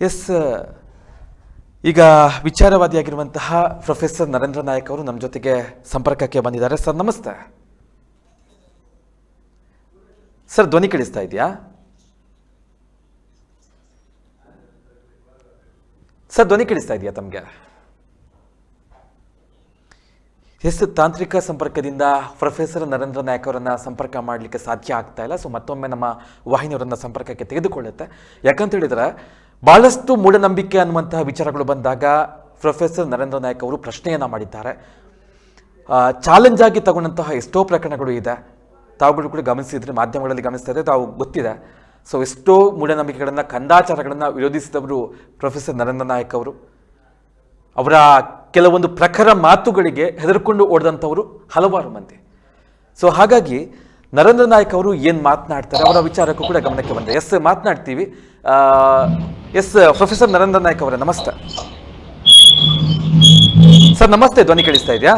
S, ಈಗ ವಿಚಾರವಾದಿಯಾಗಿರುವಂತಹ professor Narendra Nayak ಅವರು ನಮ್ಮ ಜೊತೆಗೆ ಸಂಪರ್ಕಕ್ಕೆ ಬಂದಿದ್ದಾರೆ. ಸರ್, ನಮಸ್ತೆ. ಸರ್, ಧ್ವನಿ ಕೇಳಿಸ್ತಾ ಇದೆಯಾ? ಸರ್, ಧ್ವನಿ ಕೇಳಿಸ್ತಾ ಇದೆಯಾ ತಮಗೆ? ಎಸ್, ತಾಂತ್ರಿಕ ಸಂಪರ್ಕದಿಂದ ಪ್ರೊಫೆಸರ್ ನರೇಂದ್ರ ನಾಯಕ್ ಅವರನ್ನು ಸಂಪರ್ಕ ಮಾಡಲಿಕ್ಕೆ ಸಾಧ್ಯ ಆಗ್ತಾ ಇಲ್ಲ. ಸೊ, ಮತ್ತೊಮ್ಮೆ ನಮ್ಮ ವಾಹಿನಿಯವರನ್ನ ಸಂಪರ್ಕಕ್ಕೆ ತೆಗೆದುಕೊಳ್ಳುತ್ತೆ. ಯಾಕಂತ ಹೇಳಿದ್ರೆ ಬಹಳಷ್ಟು ಮೂಢನಂಬಿಕೆ ಅನ್ನುವಂತಹ ವಿಚಾರಗಳು ಬಂದಾಗ ಪ್ರೊಫೆಸರ್ ನರೇಂದ್ರ ನಾಯಕ್ ಅವರು ಪ್ರಶ್ನೆಯನ್ನ ಮಾಡಿದ್ದಾರೆ. ಚಾಲೆಂಜ್ ಆಗಿ ತಗೊಂಡಂತಹ ಎಷ್ಟೋ ಪ್ರಕರಣಗಳು ಇದೆ. ತಾವುಗಳು ಕೂಡ ಗಮನಿಸಿದ್ರೆ, ಮಾಧ್ಯಮಗಳಲ್ಲಿ ಗಮನಿಸ್ತಾ ತಾವು ಗೊತ್ತಿದೆ. ಸೊ ಎಷ್ಟೋ ಮೂಢನಂಬಿಕೆಗಳನ್ನು, ಕಂದಾಚಾರಗಳನ್ನು ವಿರೋಧಿಸಿದವರು ಪ್ರೊಫೆಸರ್ ನರೇಂದ್ರ ನಾಯಕ್ ಅವರು. ಅವರ ಕೆಲವೊಂದು ಪ್ರಖರ ಮಾತುಗಳಿಗೆ ಹೆದರ್ಕೊಂಡು ಓಡಿದಂಥವರು ಹಲವಾರು ಮಂದಿ. ಸೊ ಹಾಗಾಗಿ ನರೇಂದ್ರ ನಾಯಕ್ ಅವರು ಏನು ಮಾತನಾಡ್ತಾರೆ ಅವರ ವಿಚಾರಕ್ಕೂ ಕೂಡ ಗಮನಕ್ಕೆ ಬಂದೆ. ಎಸ್ ಮಾತನಾಡ್ತೀವಿ. ಎಸ್ ಪ್ರೊಫೆಸರ್ ನರೇಂದ್ರ ನಾಯಕ್ ಅವರೇ ನಮಸ್ತೆ. ಸರ್ ನಮಸ್ತೆ ಧ್ವನಿ ಕೇಳಿಸ್ತಾ ಇದೆಯಾ?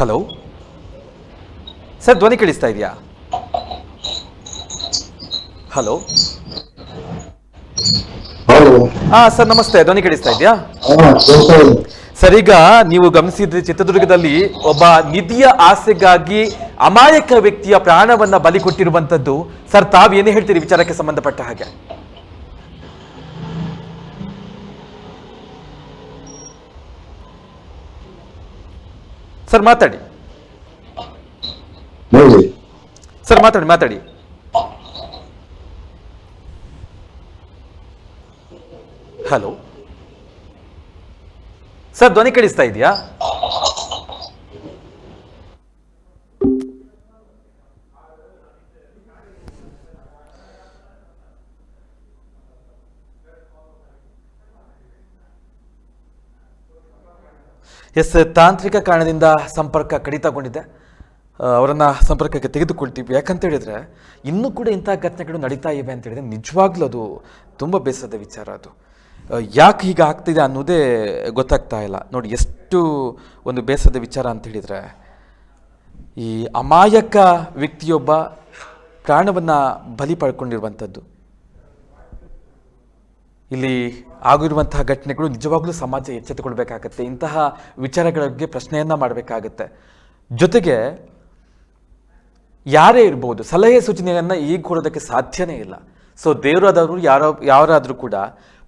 ಹಲೋ ಸರ್ ಧ್ವನಿ ಕೇಳಿಸ್ತಾ ಇದೆಯಾ? ಹಲೋ ಹಾ ಸರ್ ನಮಸ್ತೆ ಧ್ವನಿ ಕೇಳಿಸ್ತಾ ಇದೆಯಾ? ಹಾ ಕೇಳ್ತಾ ಇದೆ ಸರ್ ಈಗ ನೀವು ಗಮನಿಸಿದ್ರೆ ಚಿತ್ರದುರ್ಗದಲ್ಲಿ ಒಬ್ಬ ನಿಧಿಯ ಆಸೆಗಾಗಿ ಅಮಾಯಕ ವ್ಯಕ್ತಿಯ ಪ್ರಾಣವನ್ನ ಬಲಿ ಕೊಟ್ಟಿರುವಂತದ್ದು. ಸರ್ ತಾವೇನೇ ಹೇಳ್ತೀರಿ ವಿಚಾರಕ್ಕೆ ಸಂಬಂಧಪಟ್ಟ ಹಾಗೆ? ಸರ್ ಮಾತಾಡಿ. ಸರ್ ಮಾತಾಡಿ ಮಾತಾಡಿ. ಹಲೋ. ಸರ್, ಧ್ವನಿ ಕೇಳಿಸ್ತಾ ಇದೆಯಾ? ಎಸ್, ತಾಂತ್ರಿಕ ಕಾರಣದಿಂದ ಸಂಪರ್ಕ ಕಡಿತಗೊಂಡಿದೆ. ಅವರನ್ನ ಸಂಪರ್ಕಕ್ಕೆ ತೆಗೆದುಕೊಳ್ತೀವಿ. ಯಾಕಂತ ಹೇಳಿದ್ರೆ, ಇನ್ನೂ ಕೂಡ ಇಂಥ ಘಟನೆಗಳು ನಡೀತಾ ಇವೆ ಅಂತ ಹೇಳಿದ್ರೆ ನಿಜವಾಗ್ಲೂ ಅದು ತುಂಬ ಬೇಸರದ ವಿಚಾರ ಅದು. ಯಾಕೆ ಹೀಗೆ ಆಗ್ತಿದೆ ಅನ್ನೋದೇ ಗೊತ್ತಾಗ್ತಾ ಇಲ್ಲ. ನೋಡಿ, ಎಷ್ಟು ಒಂದು ಬೇಸರದ ವಿಚಾರ ಅಂತ ಹೇಳಿದರೆ, ಈ ಅಮಾಯಕ ವ್ಯಕ್ತಿಯೊಬ್ಬ ಪ್ರಾಣವನ್ನು ಬಲಿ ಪಡ್ಕೊಂಡಿರುವಂಥದ್ದು. ಇಲ್ಲಿ ಆಗಿರುವಂತಹ ಘಟನೆಗಳು ನಿಜವಾಗ್ಲೂ ಸಮಾಜ ಎಚ್ಚೆತ್ತುಕೊಳ್ಬೇಕಾಗತ್ತೆ. ಇಂತಹ ವಿಚಾರಗಳ ಬಗ್ಗೆ ಪ್ರಶ್ನೆಯನ್ನ ಮಾಡಬೇಕಾಗತ್ತೆ. ಜೊತೆಗೆ, ಯಾರೇ ಇರ್ಬೋದು, ಸಲಹೆ ಸೂಚನೆಯನ್ನು ಈಗ ಕೊಡೋದಕ್ಕೆ ಸಾಧ್ಯನೇ ಇಲ್ಲ. ಸೊ ದೇವರಾದವರು ಯಾರೋ, ಯಾರಾದರೂ ಕೂಡ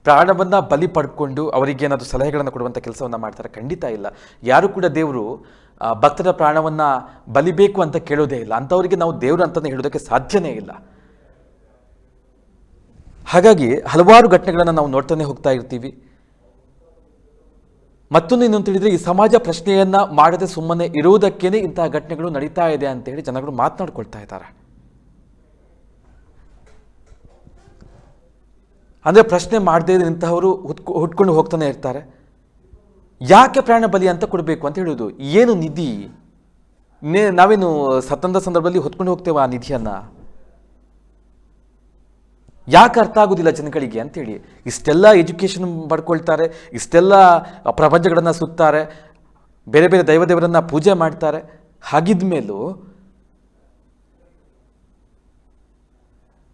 ಪ್ರಾಣವನ್ನ ಬಲಿ ಪಡ್ಕೊಂಡು ಅವರಿಗೆ ಏನಾದರೂ ಸಲಹೆಗಳನ್ನು ಕೊಡುವಂಥ ಕೆಲಸವನ್ನು ಮಾಡ್ತಾರೆ? ಖಂಡಿತ ಇಲ್ಲ. ಯಾರು ಕೂಡ ದೇವರು ಭಕ್ತರ ಪ್ರಾಣವನ್ನು ಬಲಿಬೇಕು ಅಂತ ಕೇಳೋದೇ ಇಲ್ಲ. ಅಂಥವರಿಗೆ ನಾವು ದೇವರು ಅಂತಲೇ ಹೇಳೋದಕ್ಕೆ ಸಾಧ್ಯನೇ ಇಲ್ಲ. ಹಾಗಾಗಿ ಹಲವಾರು ಘಟನೆಗಳನ್ನು ನಾವು ನೋಡ್ತಾನೆ ಹೋಗ್ತಾ ಇರ್ತೀವಿ. ಮತ್ತೊಂದು ಇನ್ನೊಂದು ತಿಳಿದ್ರೆ, ಈ ಸಮಾಜ ಪ್ರಶ್ನೆಯನ್ನ ಮಾಡದೆ ಸುಮ್ಮನೆ ಇರುವುದಕ್ಕೇನೆ ಇಂತಹ ಘಟನೆಗಳು ನಡೀತಾ ಇದೆ ಅಂತ ಹೇಳಿ ಜನಗಳು ಮಾತನಾಡ್ಕೊಳ್ತಾ ಇದ್ದಾರೆ. ಅಂದ್ರೆ ಪ್ರಶ್ನೆ ಮಾಡದೇ ಇಂತಹವರು ಹುಟ್ಕೊ ಹುಟ್ಕೊಂಡು ಹೋಗ್ತಾನೆ ಇರ್ತಾರೆ. ಯಾಕೆ ಪ್ರಾಣ ಬಲಿ ಅಂತ ಕೊಡಬೇಕು ಅಂತ ಹೇಳೋದು? ಏನು ನಿಧಿ? ನಾವೇನು ಸತ್ತಂದ ಸಂದರ್ಭದಲ್ಲಿ ಹೊತ್ಕೊಂಡು ಹೋಗ್ತೇವೆ ಆ ನಿಧಿಯನ್ನು? ಯಾಕೆ ಅರ್ಥ ಆಗೋದಿಲ್ಲ ಜನಗಳಿಗೆ ಅಂತೇಳಿ. ಇಷ್ಟೆಲ್ಲ ಎಜುಕೇಷನ್ ಪಡ್ಕೊಳ್ತಾರೆ, ಇಷ್ಟೆಲ್ಲ ಪ್ರಪಂಚಗಳನ್ನು ಸುತ್ತಾರೆ, ಬೇರೆ ಬೇರೆ ದೈವದೇವರನ್ನು ಪೂಜೆ ಮಾಡ್ತಾರೆ. ಹಾಗಿದ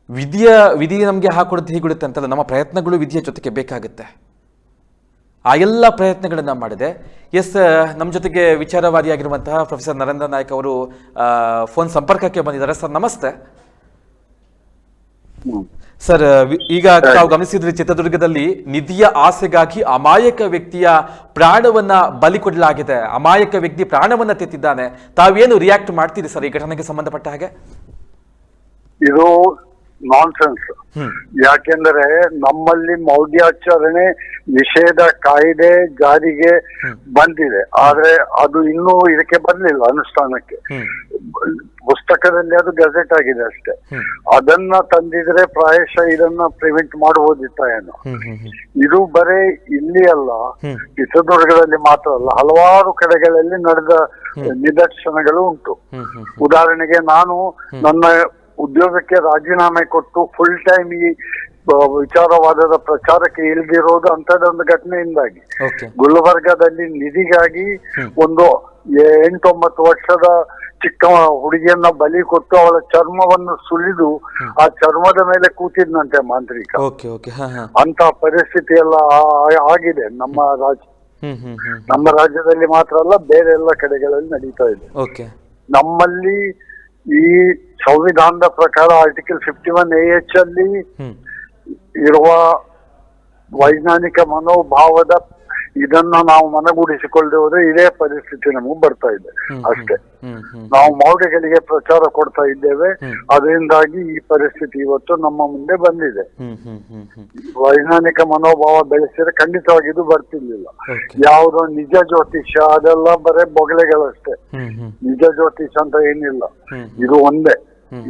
ವಿಧಿಯ ವಿಧಿ ನಮಗೆ ಹಾಕೊಡೋದು ಹೀಗಿಡುತ್ತೆ ಅಂತಲ್ಲ ನಮ್ಮ ಪ್ರಯತ್ನಗಳು ವಿಧಿಯ ಜೊತೆಗೆ ಬೇಕಾಗುತ್ತೆ. ಆ ಎಲ್ಲ ಪ್ರಯತ್ನಗಳನ್ನು ಮಾಡಿದೆ. ಎಸ್ ನಮ್ಮ ಜೊತೆಗೆ ವಿಚಾರವಾದಿಯಾಗಿರುವಂತಹ ಪ್ರೊಫೆಸರ್ ನರೇಂದ್ರ ನಾಯಕ್ ಅವರು ಫೋನ್ ಸಂಪರ್ಕಕ್ಕೆ ಬಂದಿದ್ದಾರೆ. ಸರ್, ನಮಸ್ತೆ. ಸರ್ ಈಗ ತಾವು ಗಮನಿಸಿದ್ರೆ, ಚಿತ್ರದುರ್ಗದಲ್ಲಿ ನಿಧಿಯ ಆಸೆಗಾಗಿ ಅಮಾಯಕ ವ್ಯಕ್ತಿಯ ಪ್ರಾಣವನ್ನ ಬಲಿ ಕೊಡಲಾಗಿದೆ. ಅಮಾಯಕ ವ್ಯಕ್ತಿ ಪ್ರಾಣವನ್ನ ತೆತ್ತಿದ್ದಾನೆ. ತಾವೇನು ರಿಯಾಕ್ಟ್ ಮಾಡ್ತೀರಿ ಸರ್, ಈ ಘಟನೆಗೆ ಸಂಬಂಧಪಟ್ಟ ಹಾಗೆ? ಇದು ನಾನ್ಸೆನ್ಸ್ ಸೆನ್ಸ್ ಯಾಕೆಂದರೆ ನಮ್ಮಲ್ಲಿ ಮೌಢ್ಯಾಚರಣೆ ನಿಷೇಧ ಕಾಯ್ದೆ ಜಾರಿಗೆ ಬಂದಿದೆ. ಆದ್ರೆ ಅದು ಇನ್ನೂ ಇದಕ್ಕೆ ಬರ್ಲಿಲ್ಲ ಅನುಷ್ಠಾನಕ್ಕೆ. ಪುಸ್ತಕದಲ್ಲಿ ಅದು ಗೆಜೆಟ್ ಆಗಿದೆ ಅಷ್ಟೇ. ಅದನ್ನ ತಂದಿದ್ರೆ ಪ್ರಾಯಶಃ ಇದನ್ನ ಪ್ರಿವೆಂಟ್ ಮಾಡಬಹುದಿತ್ತ ಏನೋ ಇದು ಬರೀ ಇಲ್ಲಿ ಅಲ್ಲ. ಚಿತ್ರದುರ್ಗದಲ್ಲಿ ಮಾತ್ರ ಅಲ್ಲ ಹಲವಾರು ಕಡೆಗಳಲ್ಲಿ ನಡೆದ ನಿದರ್ಶನಗಳು ಉಂಟು. ಉದಾಹರಣೆಗೆ ನಾನು ನನ್ನ ಉದ್ಯೋಗಕ್ಕೆ ರಾಜೀನಾಮೆ ಕೊಟ್ಟು ಫುಲ್ ಟೈಮ್ ಈ ವಿಚಾರವಾದದ ಪ್ರಚಾರಕ್ಕೆ ಇಳಿದಿರೋದು ಅಂತದೊಂದು ಘಟನೆಯಿಂದಾಗಿ. ಗುಲ್ಬರ್ಗದಲ್ಲಿ ನಿಧಿಗಾಗಿ ಒಂದು ಎಂಟೊಂಬತ್ತು ವರ್ಷದ ಚಿಕ್ಕ ಹುಡುಗಿಯನ್ನ ಬಲಿ ಕೊಟ್ಟು ಅವಳ ಚರ್ಮವನ್ನು ಸುಲಿದು ಆ ಚರ್ಮದ ಮೇಲೆ ಕೂತಿದ್ನಂತೆ ಮಾಂತ್ರಿಕ. ಅಂತ ಪರಿಸ್ಥಿತಿ ಎಲ್ಲ ಆಗಿದೆ. ನಮ್ಮ ರಾಜ್ಯ ನಮ್ಮ ರಾಜ್ಯದಲ್ಲಿ ಮಾತ್ರ ಅಲ್ಲ ಬೇರೆ ಎಲ್ಲ ಕಡೆಗಳಲ್ಲಿ ನಡೀತಾ ಇದೆ. ನಮ್ಮಲ್ಲಿ ಈ ಸಂವಿಧಾನದ ಪ್ರಕಾರ article fifty one A H ಅಲ್ಲಿ ಇರುವ ವೈಜ್ಞಾನಿಕ ಮನೋಭಾವದ ಇದನ್ನ ನಾವು ಮನಗೂಡಿಸಿಕೊಳ್ಳದೆ ಹೋದ್ರೆ ಇದೇ ಪರಿಸ್ಥಿತಿ ನಮಗೆ ಬರ್ತಾ ಇದೆ ಅಷ್ಟೇ. ನಾವು ಮೌಢ್ಯಗಳಿಗೆ ಪ್ರಚಾರ ಕೊಡ್ತಾ ಇದ್ದೇವೆ. ಅದರಿಂದಾಗಿ ಈ ಪರಿಸ್ಥಿತಿ ಇವತ್ತು ನಮ್ಮ ಮುಂದೆ ಬಂದಿದೆ. ವೈಜ್ಞಾನಿಕ ಮನೋಭಾವ ಬೆಳೆಸಿದ್ರೆ ಖಂಡಿತವಾಗಿ ಇದು ಬರ್ತಿರ್ಲಿಲ್ಲ. ಯಾವುದೋ ನಿಜ ಜ್ಯೋತಿಷ್ಯ ಅದೆಲ್ಲ ಬರೇ ಬೊಗಳೆಗಳಷ್ಟೇ ನಿಜ ಜ್ಯೋತಿಷ ಅಂತ ಏನಿಲ್ಲ. ಇದು ಒಂದೇ.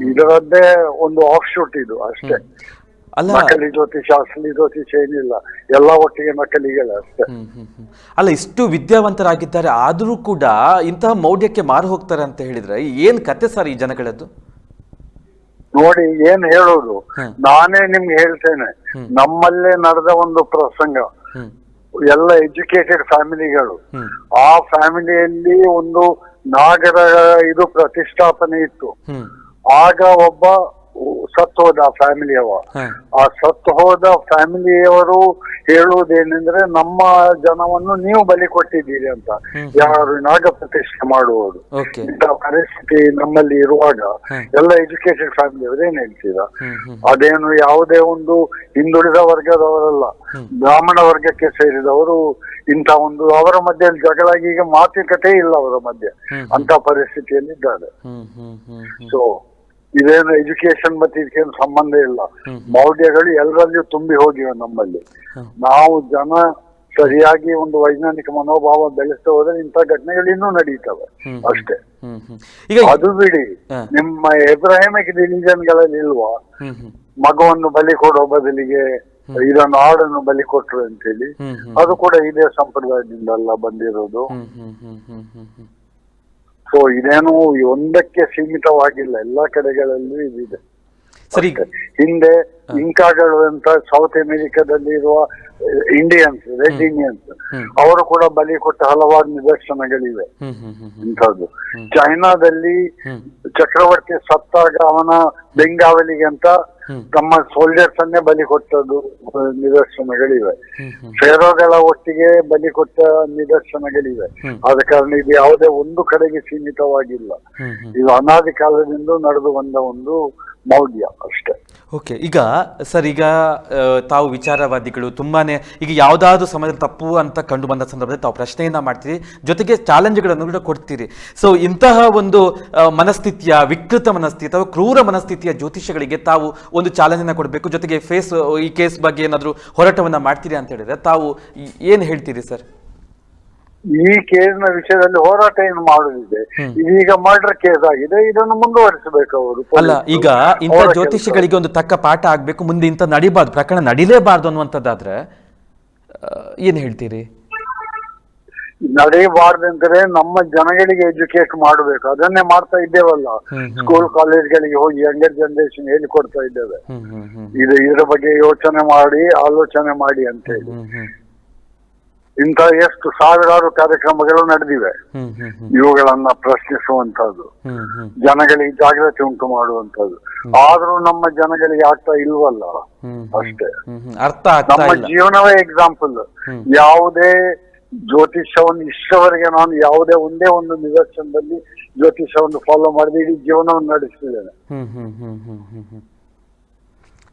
ಇದರದ್ದೇ ಒಂದು ಆಫ್ ಶೂಟ್ ಇದು ಅಷ್ಟೇ. ಅಲ್ಲ. ನಕಲಿ ಜ್ಯೋತಿಷ ಅಸಲಿ ಜ್ಯೋತಿಷ ಏನಿಲ್ಲ ಎಲ್ಲ ಒಟ್ಟಿಗೆ ನಕಲಿಗಳೇ ಅಷ್ಟೇ. ಅಲ್ಲ ಇಷ್ಟು ವಿದ್ಯಾವಂತರಾಗಿದ್ದಾರೆ ಆದರೂ ಕೂಡ ಇಂತಹ ಮೌಢ್ಯಕ್ಕೆ ಮಾರು ಹೋಗ್ತಾರೆ ಅಂತ ಹೇಳಿದ್ರೆ ಏನ್ ಕತೆ ಸರ್ ಈ ಜನಗಳದ್ದು? ನೋಡಿ ಏನ್ ಹೇಳೋದು? ನಾನೇ ನಿಮ್ಗೆ ಹೇಳ್ತೇನೆ. ನಮ್ಮಲ್ಲೇ ನಡೆದ ಒಂದು ಪ್ರಸಂಗ. ಎಲ್ಲ ಎಜುಕೇಟೆಡ್ ಫ್ಯಾಮಿಲಿಗಳು. ಆ ಫ್ಯಾಮಿಲಿಯಲ್ಲಿ ಒಂದು ನಾಗರ ಇದು ಪ್ರತಿಷ್ಠಾಪನೆ ಇತ್ತು. ಆಗ ಒಬ್ಬ ಸತ್ತು ಹೋದ ಫ್ಯಾಮಿಲಿಯವ. ಆ ಸತ್ತು ಹೋದ ಫ್ಯಾಮಿಲಿಯವರು ಹೇಳುವುದೇನೆಂದ್ರೆ ನಮ್ಮ ಜನವನ್ನು ನೀವು ಬಲಿ ಕೊಟ್ಟಿದ್ದೀರಿ ಅಂತ. ಯಾರು ನಾಗ ಪ್ರತಿಷ್ಠೆ ಮಾಡುವವರು. ಇಂಥ ಪರಿಸ್ಥಿತಿ ನಮ್ಮಲ್ಲಿ ಇರುವಾಗ. ಎಲ್ಲ ಎಜುಕೇಟೆಡ್ ಫ್ಯಾಮಿಲಿಯವರು ಏನ್ ಹೇಳ್ತೀರಾ? ಅದೇನು ಯಾವುದೇ ಒಂದು ಹಿಂದುಳಿದ ವರ್ಗದವರಲ್ಲ. ಬ್ರಾಹ್ಮಣ ವರ್ಗಕ್ಕೆ ಸೇರಿದವರು ಇಂಥ ಒಂದು ಅವರ ಮಧ್ಯೆ ಜಗಳಾಗಿ ಈಗ ಮಾತುಕತೆ ಇಲ್ಲ ಅವರ ಮಧ್ಯೆ. ಅಂತ ಹ್ಮ್. ಹ್ಮ್ ಸೊ ಇದೇನು ಎಜುಕೇಶನ್ ಮತ್ತೆ ಇದಕ್ಕೇನು ಸಂಬಂಧ ಇಲ್ಲ. ಮೌಲ್ಯಗಳು ಎಲ್ಲರಲ್ಲಿಯೂ ತುಂಬಿ ಹೋಗಿವೆ ನಮ್ಮಲ್ಲಿ. ನಾವು ಜನ ಸರಿಯಾಗಿ ಒಂದು ವೈಜ್ಞಾನಿಕ ಮನೋಭಾವ ಬೆಳೆಸ್ತಾ ಹೋದ್ರೆ ಇಂಥ ಘಟನೆಗಳು ಇನ್ನೂ ನಡೀತವೆ ಅಷ್ಟೇ. ಅದು ಬಿಡಿ ನಿಮ್ಮ ಎಬ್ರಾಹಿಮಿಕ್ ರಿಲಿಜನ್ಗಳಲ್ಲಿ ಇಲ್ವಾ? ಮಗುವನ್ನು ಬಲಿ ಕೊಡೋ ಬದಲಿಗೆ ಇದನ್ನು ಆಡನ್ನು ಬಲಿ ಕೊಟ್ರು ಅಂತೇಳಿ. ಅದು ಕೂಡ ಇದೇ ಸಂಪ್ರದಾಯದಿಂದಲ್ಲ ಬಂದಿರೋದು ಹ್ಮ್ ಹ್ಮ್ ಹ್ಮ್ ಹ್ಮ್ ಹ್ಮ್ ಹ್ಮ್ ಸೊ ಇದೇನು ಒಂದಕ್ಕೆ ಸೀಮಿತವಾಗಿಲ್ಲ. ಎಲ್ಲಾ ಕಡೆಗಳಲ್ಲೂ ಇದಿದೆ. ಸರಿ. ಹಿಂದೆ ಇಂಕಾಗಳು ಅಂತ ಸೌತ್ ಅಮೆರಿಕಾದಲ್ಲಿ ಇರುವ ಇಂಡಿಯನ್ಸ್ ರೆಡ್ ಇಂಡಿಯನ್ಸ್ ಅವರು ಕೂಡ ಬಲಿ ಕೊಟ್ಟ ಹಲವಾರು ನಿದರ್ಶನಗಳಿವೆ. ಇಂಥದ್ದು. ಚೈನಾದಲ್ಲಿ ಚಕ್ರವರ್ತಿ ಸತ್ತಾಗ ಅವನ ಬೆಂಗಾವಲಿಗೆ ಅಂತ ತಮ್ಮ ಸೋಲ್ಜರ್ಸ್ ಅನ್ನೇ ಬಲಿ ಕೊಟ್ಟದ್ದು ನಿದರ್ಶನಗಳಿವೆ. ಫೇರೋಗಳ ಒಟ್ಟಿಗೆ ಬಲಿ ಕೊಟ್ಟ ನಿದರ್ಶನಗಳಿವೆ. ಆದ ಕಾರಣ ಇದು ಯಾವುದೇ ಒಂದು ಕಡೆಗೆ ಸೀಮಿತವಾಗಿಲ್ಲ. ಇದು ಅನಾದಿ ಕಾಲದಿಂದ ನಡೆದು ಬಂದ ಒಂದು ಮೌಲ್ಯ ಅಷ್ಟೇ. ಓಕೆ, ಈಗ, ಸರ್, ಈಗ ತಾವು ವಿಚಾರವಾದಿಗಳು ತುಂಬಾ ಈಗ ಯಾವುದಾದ್ರೂ ಸಮಯದ ತಪ್ಪು ಅಂತ ಕಂಡು ಬಂದ ಸಂದರ್ಭದಲ್ಲಿ ತಾವು ಪ್ರಶ್ನೆಯನ್ನು ಮಾಡ್ತೀರಿ, ಜೊತೆಗೆ ಚಾಲೆಂಜ್ಗಳನ್ನು ಕೂಡ ಕೊಡ್ತೀರಿ. ಸೊ ಇಂತಹ ಒಂದು ಮನಸ್ಥಿತಿಯ, ವಿಕೃತ ಮನಸ್ಥಿತಿ ಅಥವಾ ಕ್ರೂರ ಮನಸ್ಥಿತಿಯ ಜ್ಯೋತಿಷಗಳಿಗೆ ತಾವು ಒಂದು ಚಾಲೆಂಜನ್ನು ಕೊಡಬೇಕು, ಜೊತೆಗೆ ಫೇಸ್, ಈ ಕೇಸ್ ಬಗ್ಗೆ ಏನಾದರೂ ಹೋರಾಟವನ್ನು ಮಾಡ್ತೀರಿ ಅಂತ ಹೇಳಿದ್ರೆ ತಾವು ಏನು ಹೇಳ್ತೀರಿ, ಸರ್? ಈ ಕೇಸಿನ ವಿಷಯದಲ್ಲಿ ಹೋರಾಟ ಏನು ಮಾಡುದಿದೆ? ಈಗ ಇದೀಗ ಮರ್ಡರ್ ಕೇಸ್ ಆಗಿದೆ. ಇದನ್ನು ಮುಂದುವರಿಸಬೇಕು ಅವರು. ಅಲ್ಲ ಈಗ ಇಂಥ ಜ್ಯೋತಿಷಿಗಳಿಗೆ ಒಂದು ತಕ್ಕ ಪಾಠ ಆಗ್ಬೇಕು ಮುಂದೆ ಇಂಥ ನಡಿಬಾರ್ದು ಪ್ರಕರಣ ನಡಿಲೇಬಾರ್ದು ಅನ್ನುವಂಥದ್ದಾದ್ರೆ ಏನ್ ಹೇಳ್ತೀರಿ? ನಡೆಯಬಾರ್ದಂದ್ರೆ ನಮ್ಮ ಜನಗಳಿಗೆ ಎಜುಕೇಟ್ ಮಾಡಬೇಕು. ಅದನ್ನೇ ಮಾಡ್ತಾ ಇದ್ದೇವಲ್ಲ. ಸ್ಕೂಲ್ ಕಾಲೇಜ್ಗಳಿಗೆ ಹೋಗಿ ಯಂಗರ್ ಜನರೇಷನ್ ಹೇಳಿಕೊಡ್ತಾ ಇದ್ದೇವೆ. ಇದು ಇದರ ಬಗ್ಗೆ ಯೋಚನೆ ಮಾಡಿ ಆಲೋಚನೆ ಮಾಡಿ ಅಂತ ಹೇಳಿ. ಇಂಥ ಎಷ್ಟು ಸಾವಿರಾರು ಕಾರ್ಯಕ್ರಮಗಳು ನಡೆದಿವೆ. ಇವುಗಳನ್ನ ಹ್ಮ್ ಜನಗಳಿಗೆ ಜಾಗೃತಿ ಉಂಟು ಮಾಡುವಂತದ್ದು ಆದ್ರೂ ನಮ್ಮ ಜನಗಳಿಗೆ ಆಗ್ತಾ ಇಲ್ವಲ್ಲ? ಅಷ್ಟೇ. ಅರ್ಥ ನಮ್ಮ ಜೀವನವೇ ಎಕ್ಸಾಂಪಲ್ ಯಾವುದೇ ಜ್ಯೋತಿಷ್ಯವನ್ನು ಇಷ್ಟವರೆಗೆ ನಾನು ಯಾವುದೇ ಒಂದೇ ಒಂದು ನಿದರ್ಶನದಲ್ಲಿ ಜ್ಯೋತಿಷ್ಯವನ್ನು ಫಾಲೋ ಮಾಡಿದ ಇಡೀ ಜೀವನವನ್ನು ನಡೆಸಿದ್ದೇನೆ ಹ್ಮ್ ಹ್ಮ್ ಹ್ಮ್ ಹ್ಮ್ ಹ್ಮ್ ಹ್ಮ್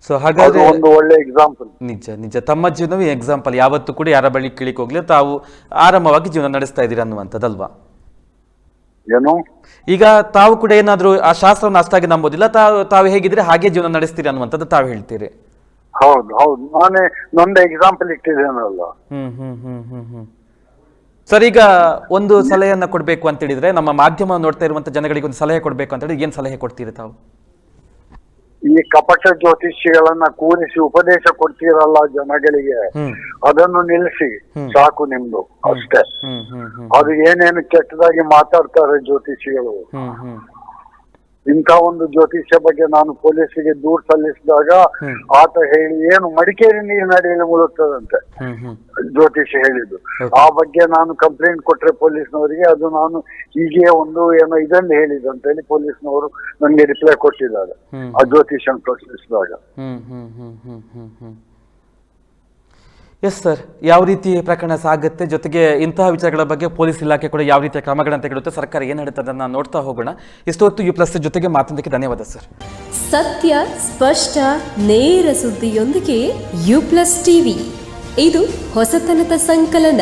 ಸೊ ಹಾಗಾದ್ರೆ ಒಂದು ಒಳ್ಳೆ ಎಕ್ಸಾಂಪಲ್ ನಿಜ ನಿಜ. ತಮ್ಮ ಜೀವನವೇ ಎಕ್ಸಾಂಪಲ್ ಯಾವತ್ತೂ ಕೂಡ ಯಾರ ಬಳಿ ಕಿಳಿಕ್ ಹೋಗ್ಲಿ ತಾವು ಆರಾಮವಾಗಿ ಜೀವನ ನಡೆಸ್ತಾ ಇದ್ದೀರಾ ಅನ್ನುವಂಥದ್ದಲ್ವಾ? ಏನು? ಈಗ ತಾವು ಕೂಡ ಏನಾದ್ರೂ ಆ ಶಾಸ್ತ್ರವನ್ನು ಅಷ್ಟಾಗಿ ನಂಬೋದಿಲ್ಲ. ತಾವು ತಾವು ಹೇಗಿದ್ರೆ ಹಾಗೆ ಜೀವನ ನಡೆಸ್ತೀರಿ ಅನ್ನುವಂಥದ್ದು ತಾವು ಹೇಳ್ತೀರಿ. ಹೌದು ಹೌದು. ನಾನೇ ನಂದು ಎಕ್ಸಾಂಪಲ್ ಇಟ್ಟಿದ್ದೇನಲ್ಲ. ಹ್ಮ್ ಹ್ಮ್ ಹ್ಮ್ ಹ್ಮ್ ಹ್ಮ್. ಸರ್ ಈಗ ಒಂದು ಸಲಹೆಯನ್ನ ಕೊಡ್ಬೇಕು ಅಂತ ಹೇಳಿದ್ರೆ ನಮ್ಮ ಮಾಧ್ಯಮ ನೋಡ್ತಾ ಇರುವಂತ ಜನಗಳಿಗೆ ಒಂದು ಸಲಹೆ ಕೊಡ್ಬೇಕು ಅಂತ ಹೇಳಿದ್ರೆ ಏನ್ ಸಲಹೆ ಕೊಡ್ತೀರಿ ತಾವು? ಈ ಕಪಟ ಜ್ಯೋತಿಷಿಗಳನ್ನ ಕೂರಿಸಿ ಉಪದೇಶ ಕೊಡ್ತೀರಲ್ಲ ಜನಗಳಿಗೆ ಅದನ್ನು ನಿಲ್ಲಿಸಿ ಸಾಕು ನಿಮ್ದು ಅಷ್ಟೇ. ಅದು ಏನೇನು ಕೆಟ್ಟದಾಗಿ ಮಾತಾಡ್ತಾರೆ ಜ್ಯೋತಿಷಿಗಳು ಇಂಥ ಒಂದು ಜ್ಯೋತಿಷ್ಯ ಬಗ್ಗೆ ನಾನು ಪೊಲೀಸಿಗೆ ದೂರು ಸಲ್ಲಿಸಿದಾಗ ಆತ ಹೇಳಿ ಏನು ಮಡಿಕೇರಿ ನೀರಿನಡಿಯಲ್ಲಿ ಮುಳುಗ್ತದಂತೆ ಜ್ಯೋತಿಷ್ಯ ಹೇಳಿದ್ದು. ಆ ಬಗ್ಗೆ ನಾನು ಕಂಪ್ಲೇಂಟ್ ಕೊಟ್ರೆ ಪೊಲೀಸ್ನವರಿಗೆ ಅದು ನಾನು ಹೀಗೆ ಒಂದು ಏನೋ ಇದನ್ನು ಹೇಳಿದ್ದು ಅಂತ ಹೇಳಿ ಪೊಲೀಸ್ನವರು ನನಗೆ ರಿಪ್ಲೈ ಕೊಟ್ಟಿದ್ದಾರೆ. ಹ್ಮ್. ಆ ಹ್ಮ್ ಪ್ರಶ್ನಿಸಿದಾಗ ಹ್ಮ್ ಹ್ಮ್ ಹ್ಮ್ ಹ್ಮ್ ಹ್ಮ್ ಹ್ಮ್ ಎಸ್ ಸರ್ ಯಾವ ರೀತಿ ಪ್ರಕರಣ ಸಾಗುತ್ತೆ? ಜೊತೆಗೆ ಇಂತಹ ವಿಚಾರಗಳ ಬಗ್ಗೆ ಪೊಲೀಸ್ ಇಲಾಖೆ ಕೂಡ ಯಾವ ರೀತಿಯ ಕ್ರಮಗಳನ್ನು ತೆಗೆದುತ್ತೆ ಸರ್ಕಾರ ಏನು ಹೇಳುತ್ತೆ ಅದನ್ನು ನೋಡ್ತಾ ಹೋಗೋಣ. ಇಷ್ಟೊತ್ತು ಯು ಪ್ಲಸ್ ಜೊತೆಗೆ ಮಾತನಾಡಕ್ಕೆ ಧನ್ಯವಾದ ಸರ್ ಸತ್ಯ, ಸ್ಪಷ್ಟ, ನೇರ ಸುದ್ದಿಯೊಂದಿಗೆ ಯು ಪ್ಲಸ್ ಟಿವಿ ಇದು ಹೊಸತನದ ಸಂಕಲನ.